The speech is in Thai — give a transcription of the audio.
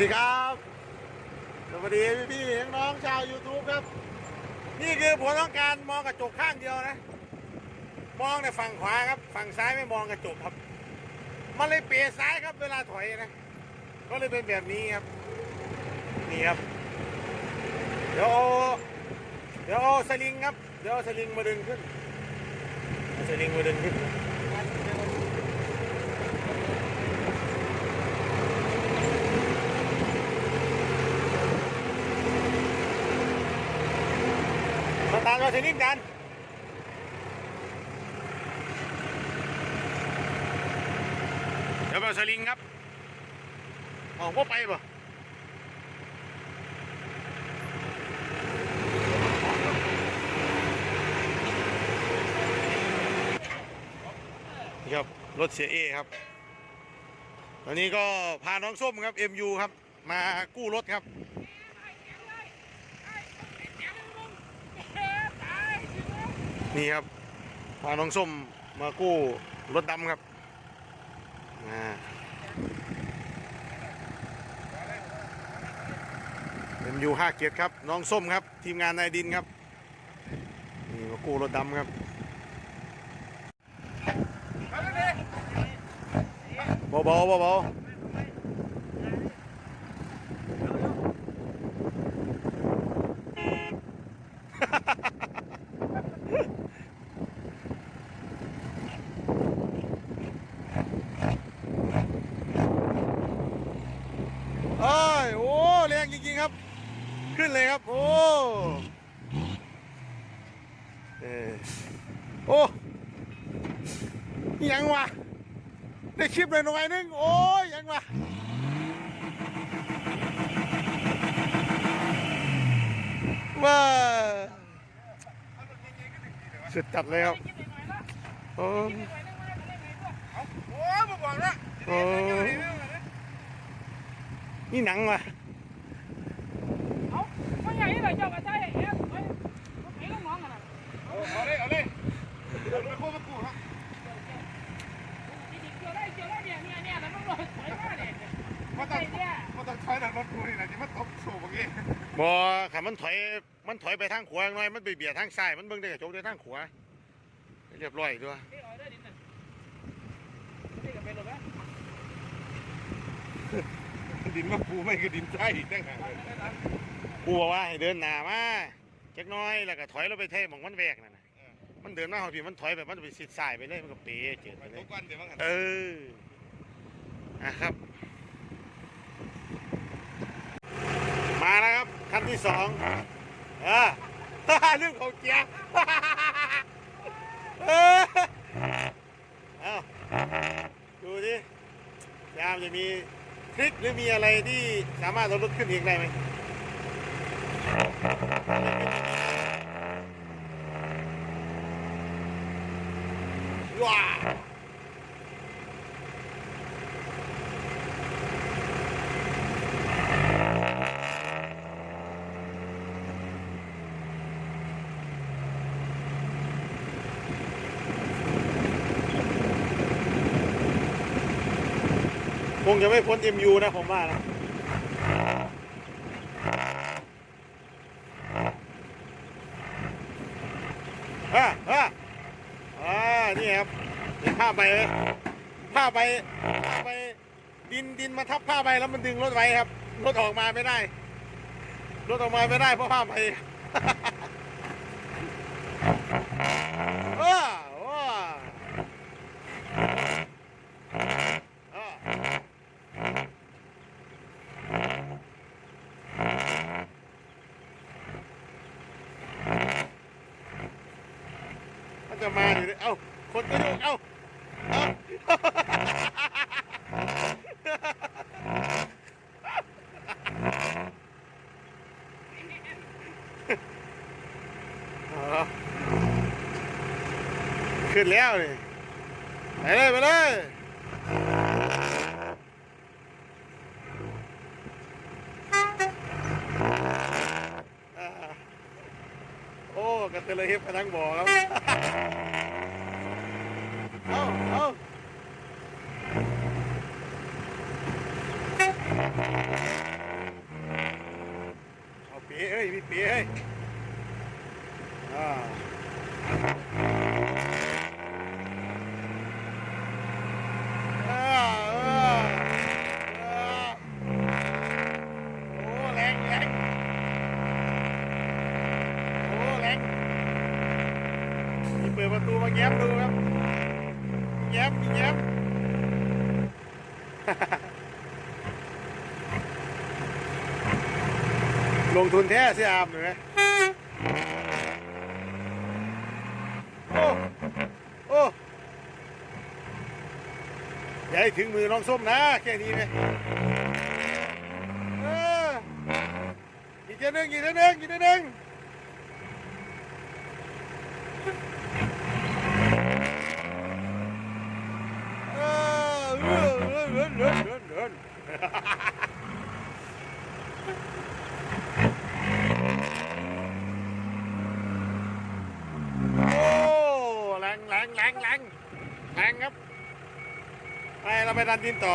ดีครับ สวัสดีพี่ๆน้องๆชาว YouTube ครับ นี่คือผมต้องการมองกระจกข้างเดียวนะ มองในฝั่งขวาครับ ฝั่งซ้ายไม่มองกระจกครับ มันเลยเปียซ้ายครับเวลาถอยนะ ก็เลยเป็นแบบนี้ครับ นี่ครับ เดี๋ยวเอาเดี๋ยวเอาสลิงครับ เดี๋ยวเอาสลิงมาดึงขึ้นเอาสลิงมาดึงขึ้น มา ตามเราสลิงกันเดี๋ยวเอาสลิงครับออกว่าไปป่ะนี่ครับ รถเสียเอครับ ตอนนี้ก็พาน้องส้มครับ MU ครับ มากู้รถครับ นี่ครับพาน้องส้มมากู้รถดำครับอ่เป็นยูห้าเกียรติครับ น้องส้มครับ ทีมงานนายดินครับ นี่มากู้รถดำครับเบาๆเบาๆเอ้ยโอ้แรงจริงๆครับ ขึ้ นเลยครับ โอ้โอ้ยังวะได้คลิปเลยหน่อยนึง โอ้ยยังวะว่าสุดจัดเลยครับโอ้โอ้มาบอกแล้วโอ้นี่หนังวะเอา ไม่ใหญ่เลยเจ้ากระจายเอ๊ะเฮ้ยไอ้ลูกน้องกันนะเอาเลยเอาเลยเดี๋ยวไปโค้งมากูฮะจริงๆเกี่ยวได้เกี่ยวได้เนี่ยเนี่ยเนี่ยแล้วมันลอยสวยมากเนี่ยมาไอ้ต้องเนี่ยมาต้องใช้หลังรถกูนี่นะที่มาตบสูบเมื่อกี้บอขันมันถอยมันถอยไปทางขวาหน่อยมันไปเบียดทางซ้ายมันเบิ่งได้กระจกได้ทางขวาเรียบร้อยด้วยดินน่ะนี่ก็เป็นหรอวะดินมาปูไม่คือดินใช่ตั้งหาก กูบอกว่าให้เดินหน้ามาจักหน้อยแล้วก็ถอยเราไปเทหมองมันแวกนั่นน่ะมันเดินมาหอพี่มันถอยแบบมันไปสิดสายไปเลยมันก็เป๋เจิดไปมาเลทุย กวันเดี๋ยวมั้งเอออะครับ มาแล้วครับขั้นที่สองเออ เรื่องของเกียร์ เออเอาดูดิยามจะมีทริคหรือมีอะไรที่สามารถเอารถขึ้นเองได้ไหม ว้าคงจะไม่พ้น MU นะผมว่านะอ่าอ่าอ่า นี่ครับเห็นผ้าใบไหมผ้าใบผ้าใบดินดินมาทับผ้าใบแล้วมันดึงรถไว้ครับรถออกมาไม่ได้รถออกมาไม่ได้เพราะผ้าใบว้าว้าอ่ามันจะมาอยู่เลยเอ้า คนก็โยกเอ้าเอ้าเอาขึ้นแล้วนี่ไปเลยไปเลยอ่าโอ้กระตือรือร้นกระทั้งบ่อครับ เอาเอาปีเฮ้ยอ่าอ่าอ่าอ่าโอ้แรงแรงโอ้แรงมีเปิดประตูมาแง้มดูครับ แง้มแง้มลงทุนแท้เสียอามเลยไหมโอ้ โอ้อย่าให้ถึงมือน้องส้มนะ แค่นี้ไหมเอออีกเทีนึงอีกเทีนึงอีกเทีนึงเออเออ เดินเดินเดินโอ้แรงแรงแรงแรงแรงครับ ไปเราไปดันดินต่อ